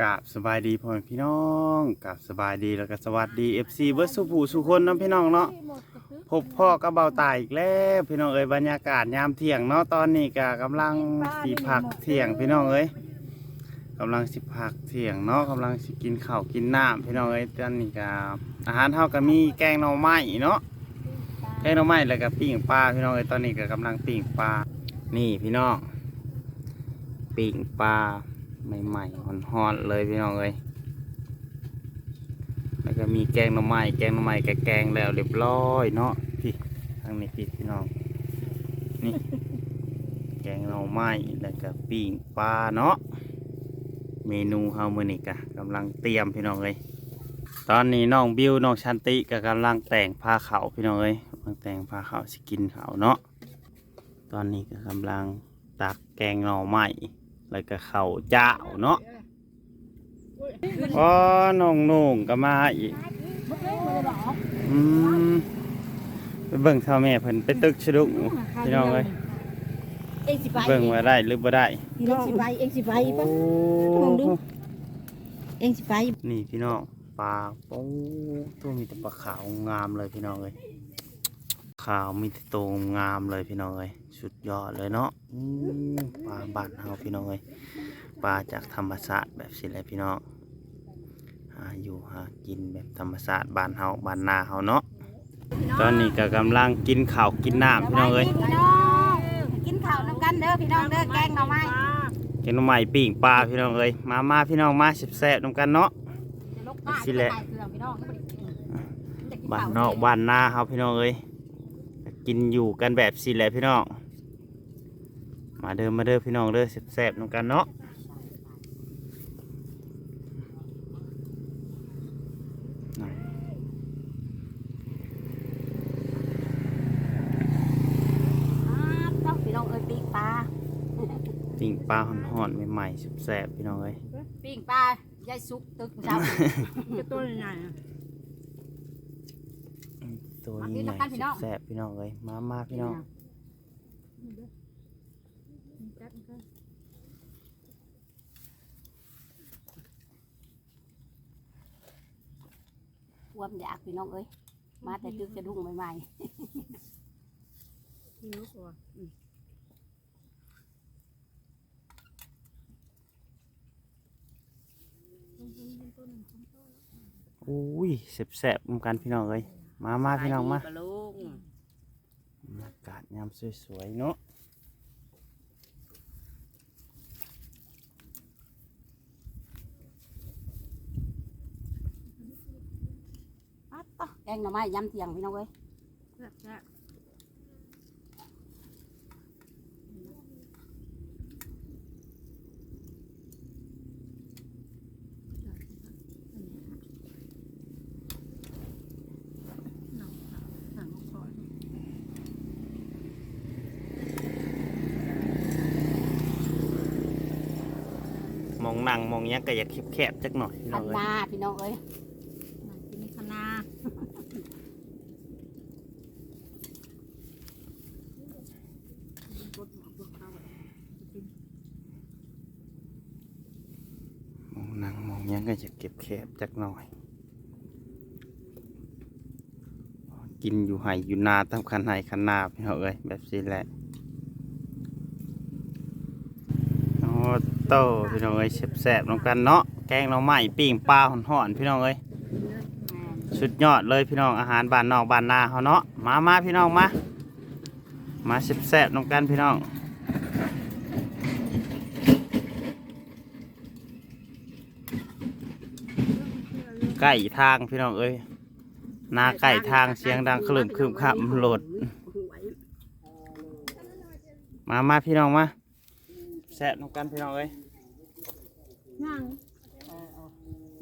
กราบสบายดีพ่อแม่พี่น้องกราบสบายดีแล้วก็สวัสดี FC เบิร์ดสุผู้สุคนเนาะพี่น้องเนาะพบพ่อกับเบาตายอีกแล้วพี่น้องเอ้ยบรรยากาศยามเที่ยงเนาะตอนนี้ก็กำลังสิพักเที่ยงพี่น้องเอ้ยกำลังสิพักเที่ยงเนาะกำลังสิกินข้าวกินน้ำพี่น้องเอ้ยตอนนี้ก็อาหารเฮาก็มีแกงหน่อไม้เนาะแกงหน่อไม้แล้วก็ปิ้งปลาพี่น้องเอ้ยตอนนี้ก็กำลังปิ้งปลานี่พี่น้องปิ้งปลา ใหม่ๆฮอนๆเลยพี่น้องเอ้ยแล้วก็มีแกงหน่อไม้แกงหน่อไม้กับแกงแล้วเรียบร้อยเนาะพี่ทางนี้พี่พี่น้องนี่แกงหน่อไม้แล้วก็ปิ้งปลาเนาะเมนูเฮามื้อนี้กะกำลังเตรียมพี่น้องเอ้ยตอนนี้น้องบิวน้องชันติก็กำลังแต่งผ้าขาวพี่น้องเอ้ยกำลังแต่งผ้าขาวสกินขาวเนาะตอนนี้ก็กำลังตักแกงหน่อไม้ แล้วก็ข้าวเจ้าเนาะอ๋อน้องนุ่งก็มาอีกอืมไปเบิ่งเท่าแม่เพิ่นไปตึกชะดุกพี่น้องเอ้ยเองสิไปเบิ่งว่าได้หรือบ่ได้เองสิไปเองสิไปโอ้ปะมองดูเองสิไปนี่พี่น้องปลาโป้ตัวมีแต่ปลาขาวงามเลยพี่น้องเอ้ย ขาวมีแต่โตวงามเลยพี่น้องเอ้ยสุดยอดเลยเนาะอืมปลาบ้านเฮาพี่น้องเอ้ยปลาจากธรรมชาติแบบสิแหละพี่น้องหาอยู่หากินแบบธรรมชาติบ้านเฮาบ้านนาเฮาเนาะตอนนี้ก็กำลังกินข้าวกินน้ำพี่น้องเอ้ยพี่น้องกินข้าวน้ำกันเด้อพี่น้องเด้อแกงหน่อไม้แกงหน่อไม้ปิ้งปลาพี่น้องเอ้ยมามาพี่น้องมาแซ่บๆนำกันเนาะสิแหละบ้านนอกบ้านนาเฮาพี่น้องเอ้ย กินอยู่กันแบบสิแหละพี่น้อง มาเดิมมาเด้อพี่น้องเด้อแซ่บๆนำกันเนาะน่ะต้องพี่น้องเอ้ยปิ้งปลาปิ้งปลาห่อนๆใหม่ๆแซ่บๆพี่น้องเอ้ยปิ้งปลายายซุกตึกเช้า จะต้นใหญ่ ตัวมานี้กินใหน้ำกันพี่น้ญ่องแซ่บๆพี่น้องเอ้ยมามาพี่น้องความอยากพี่น้องเอ้ยมาแต่ตึกจะดุ้งใหม่หิวกว่าอุ้ยแซ่บๆนำกันพี่น้องเอ้ย มามาพี่น้องมาปลาลุงบรรยากาศยามสวยๆเนาะๆปั๊บต่อแกงหน่อไม้ยำเทียงพี่น้องเอ้ยแซ่บ ม องนั่งมองหยังก็อยากแคบๆจักหน่อยพี่น้อัองนเอ้ย นาพี่น้องเอ้ยกินคณะมองนั่งมองหยังก็อยากเก็บแคบจักหน่อย กินอยู่ไห่อยู่นาตามคันไห่คันนาพี่น้องเอ้ยแบบนี้แหละโอ้ โตพี่น้องเอ้ยแซ่บๆน้องกันเนาะแกงหน่อไม้ปิ้งปลาห่อนๆพี่น้องเอ้ยสุดยอดเลยพี่น้องอาหารบ้านนอกบ้านนาเขาเนาะมามาพี่น้องมามาแซ่บๆน้องกันพี่น้องใกล้ทางพี่น้องเอ้ยนาใกล้ทางเสียงดังคลืมคืมขับโหลดมามาพี่น้องมา แซ่บน้องกันพี่น้องเอ้ยย่างเออเอา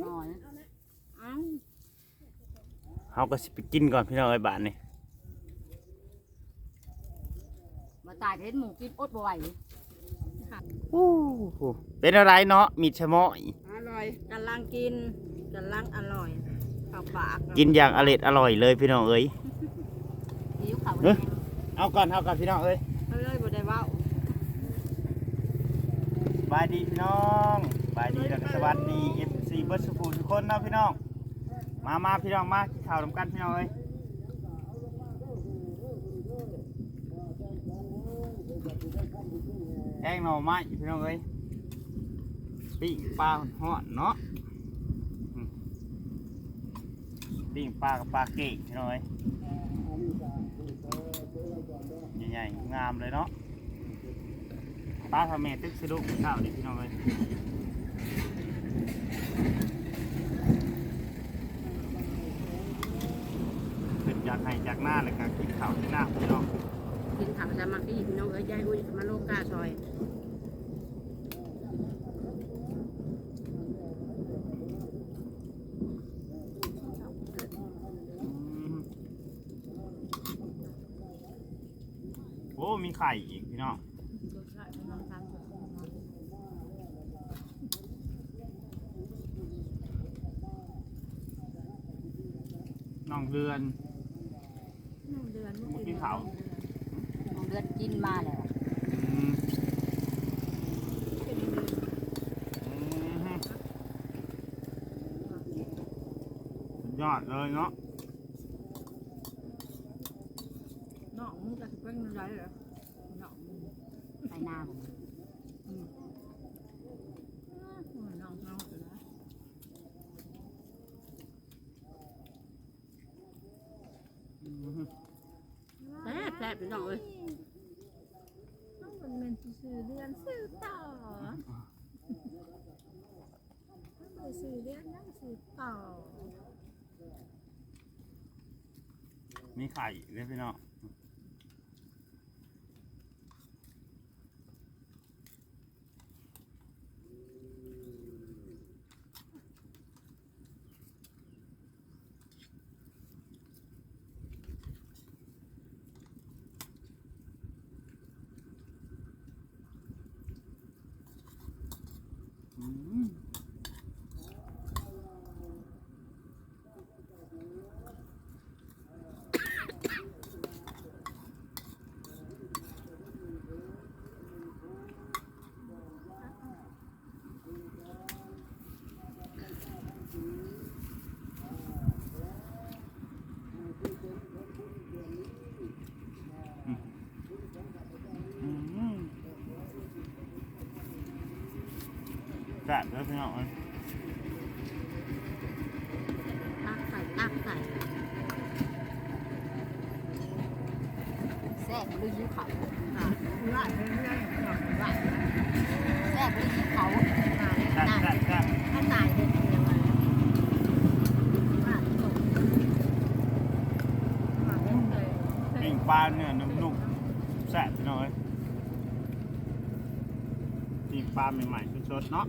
หน่อยอ้าวเขาก็สิไปกินก่อนพี่น้องเอ้ยบ้านนี่มาตายเห็นหมูกินอดบ่ไหวอู้หูเป็นอะไรเนาะมีดชะมอยอร่อยกำลังกินกำลังอร่อยเข้าปากกินอย่างอร่อยอร่อยเลยพี่น้องเอ้ยหิวเขาเอ้ยเอาก่อนเอาก่อนพี่น้องเอ้ย เอาเลย บายดีพี่น้องบายดีแล้วก็สวัสดี FC เบิร์ดสุภูทุกคนเนาะพี่น้อง มามาพี่น้องมากข้าวนำกันพี่น้องเอ้ยแกงหน่อไม้พี่น้องเอ้ยปิ้งปลาหอดๆเนาะปิ้งปลากับปลาเก่งพี่น้องเอ้ยใหญ่ๆงามเลยเนาะ ปลาทำเมตึกสะดุกข้าวดิพี่น้องเอ้ยขึ้นจากให้จากหน้าเลยครับกินข้าวที่หน้าพี่น้องกินผักสามัคคีพี่น้องเอ้ยยายอุ้ยมาโลกาซอยอืมโอ้มีไข่อีกพี่น้อง น้องเรือนเดือนเมื่อกี้เขาของเดือนกินมาแล้วอืมอืมสุดยอดเลยเนาะ น้องมึงจะเป็นอะไรเหรอน้องมึง ไปหน้าผม อืมน้องน้องเหรอ อืม แซ่บแซ่บพี่น้องเอ้ย น้องมันเป็นสื่อเดือนสื่อต่อมันเป็นสื่อเดือนนั่งสื่อต่อ มีไข่เลยพี่น้อง แซ่บเลยพี่น้องเอ้ยตักใส่ตักใส่แซ่บหรือยิ้วเขาค่ะไล่ไปเรื่อยๆน้องไล่แซ่บหรือยิ้วเขาแซ่บแซ่บแซ่บถ้าตายเด็กยังไงว่าตกว่าเล่นเลยปิ้งปลาเนื้อนุ่มๆแซ่บพี่น้องเอ้ยปิ้งปลาใหม่ๆสดๆเนาะ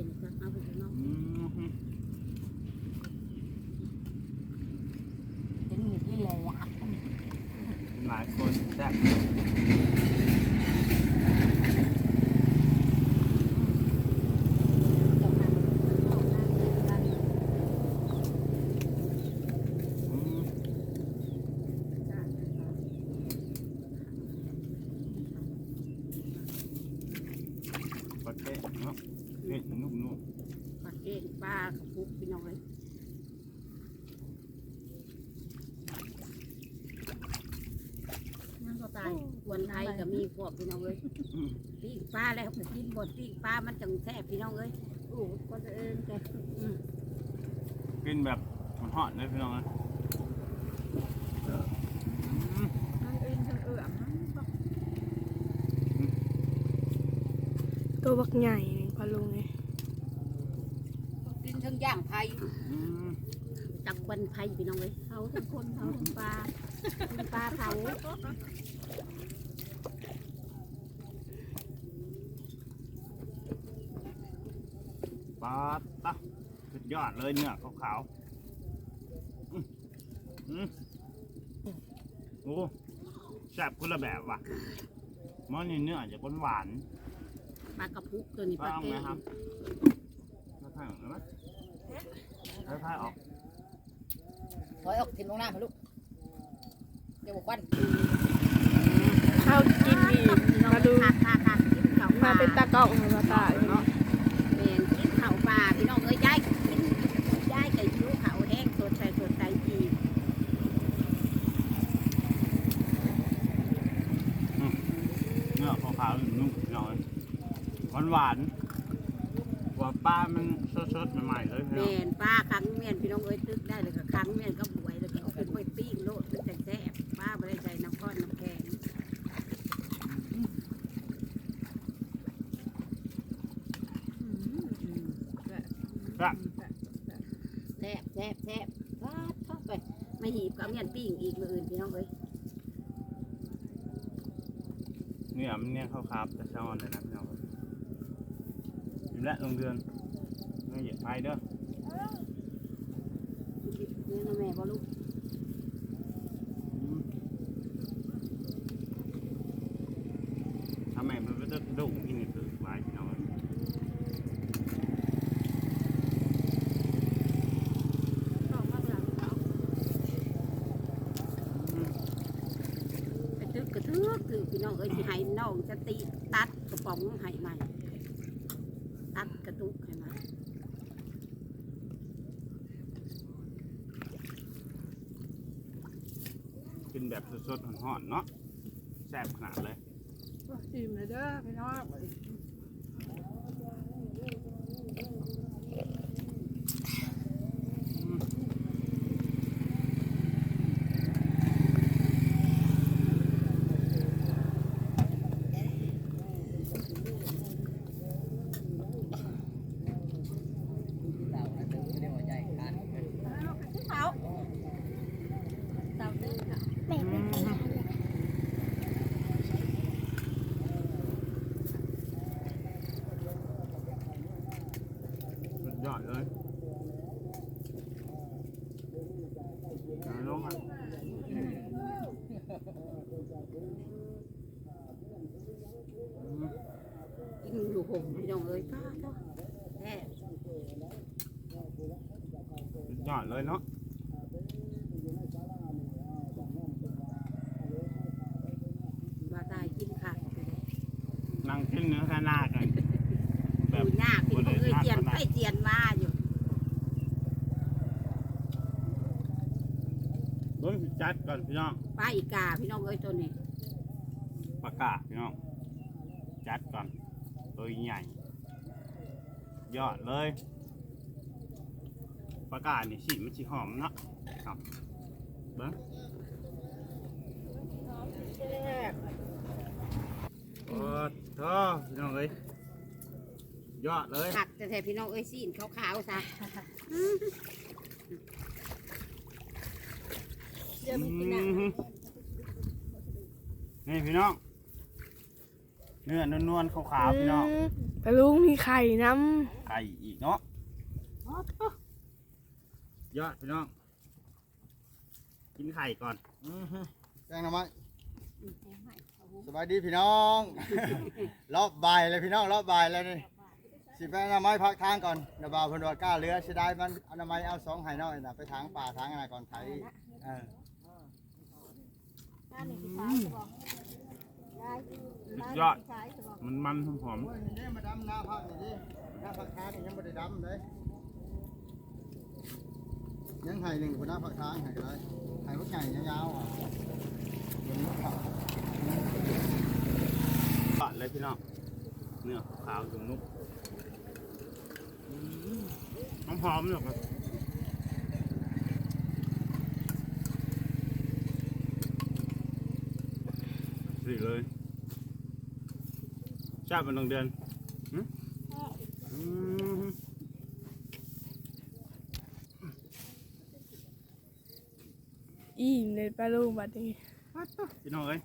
อืมเป็นมีดที่เลยอะ หลายคนแซ่บอืมปลาเค็เนาะเผ็ดนุ่ม ปลาเก่ง ปลากระปุกพี่น้องเลยนั่งก็ตายวันไทยก็มีพวกพี่น้องเลยๆอืมปิ้งปลาแล้วก็กินบดปิ้งปลามันจังแซ่บพี่น้องเลยโอ้ก็จะเองแต่อืมกินแบบหอนๆเลยพี่น้องเอ้ยอืมนั่งเองทั้งเอื้อมตัวบักใหญ่นี่พอลุงไงกินทั้ง ย่างไผ่อืมจักวันไทยพี่น้องเลยเขาทั้งคนเขาทั้งปลากินปลาเผาปลาตะยอดเลยเนื้อขาวๆอื้ออืมโอ้แซ่บคนละแบบว่ะหมันนี่เนื้อจะหวานปลากระพุกตัวนี้ๆปลาเอาแกไหมงครับค่อยๆออก ไหมค่อยๆออกถอยออกทิมลงน้ำมาลูกเดี๋ยวบอกวันข้าวกินอีกมาดูคักคักคักกินข้าวปลมาเป็นตากล้องมาตาเลยเนาะแม่นกินข้าวปลาพี่น้องเอ้ยยายก็กินยายก็หิวข้าวแห้งสดใสสดใสจีเนื้อขาวๆนุ่มๆหน่อยหวานๆกว่าปลามันส ดๆใหม่ๆเลยพี่น้องแม่นปลาคังเมียนพี่น้องเอ้ยตึกได้เลยก็คังเมียนก็บวยแล้วก็เอาขึ้นไปปิ้งโลดเป็นแซ่บปลาบ่ได้ใส่น้ำก้อนน้ำแข็งครับแซ่บแซ่บแซ่บวาดเข้าไปไม่หีบกับเมียนปิ้งอีกมืออื่นพี่น้องเอ้ยเนื้อมันเนี่ยขาวๆแต่ช้อนเลยนะพี่น้องอยู่และลงเดือน ไม่เหยียบไปเด้อนี่นะแม่บ่ลูกทำไมมันก็จะดุกินนี่คือไว้พี่น้องไปตึกกระเทือกคือพี่น้องเอ้ยสิให้น้องจะตีตัดกระป๋องให้ใหม่ตัดกระตุกให้ใหม่ กินแบบ สดๆหอนๆเนาะแซ่บขนาดเลย อิ่มเลยเด้อพี่น้อง เขาเต่าตื้อค่ะแม่ไม่ตี สุด ยอดเลยเอาลงอะอืมกินอยู่ห่มพี่น้องเอ้ยป้าเนาะแท้สุดยอดเลยเนาะว่าตายกินขาดไปเลยนั่งกินเนื้อข้างหน้ากัน แบดูบยากพี่น้องเอ้ยเจียนไปเจียนมาอยู่ เบิ้ง จัดก่อนพี่น้องป้าอีกาพี่น้องเอ้ยตัวนี้ประกาศพี่น้องจัดก่อนตัวใหญ่ยอดเลยประกาศนี่สีมันสีหอมเนาะครับเบิ้งโอ้โธ่พี่น้องเอ้ยยอดเลยผักแต่แท้พี่น้องเอ้ยสีนขาวๆซะเดี๋ยวมั นกินหนังอืมนี่พี่น้อง เนื้อนวลๆขาวๆพี่น้องมปลาลุงมีไข่น้ไก่อีกเนาะยอดพี่น้อง กินไข่ก่อนอื้อหือแกงหน่อไม้สบายดีพี่น้อง รอบบ่ายเลยพี่น้องรอบบ่ายเลยนี่สิไปอนามัยพักทางก่อนเดี๋ยวบ่าวเพนว่ากล้าเรือเสียดายมันอนามัยเอาสองไห่น้อยนะไปทางป่าทางอะไรก่อนไถเออ สุดยอดมันมันหอมโอ้ยนี่มาดำหน้าพักนี่ดิหน้าพักทางนี่ยังไม่ได้ดำเลยยังไห่หนึ่งคนหน้าพักทางไห่ก็ได้ไห่พวกใหญ่ยาวๆอะเดี๋ยวนี้เขาๆยอดเลยพี่น้องเนื้อขาวจุ่มนุกหอมหอมๆเลยครับ สิเลยชาบมันลงเดือนหึอืมำอิ่มเลยปลาลุงบัดนี้พี่น้องเอ้ย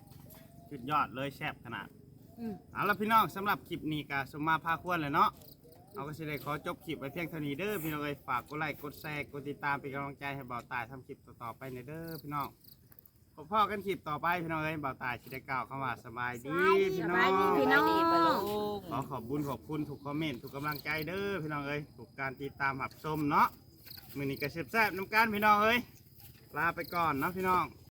สุดยอดเลยแซ่บขนาดอืมเอาละพี่น้องสำหรับคลิปนี้ก็สมมาพาควรเลยเนาะเอาก็สิได้ขอจบคลิปไว้เพียงเท่านี้เด้อพี่น้องเอ้ยฝากกดไลค์กดแชร์กดติดตามเป็นกำลังใจให้บ่าวตายทำคลิปต่อๆไปในเด้อพี่น้อง พบพ่อกันคลิปต่อไปพี่น้องเอ้ยบ่าวตายสิได้กล่าวคำว่าสบายดีพี่น้องพี่น้อง ดีปะลุง ขอขอบบุญขอบคุณทุกคอมเมนต์ทุกกำลังใจเด้อพี่น้องเอ้ยทุกการติดตามหับชมเนาะมื้อนี้ก็แซ่บๆน้ำกันพี่น้องเอ้ยลาไปก่อนเนาะพี่น้อง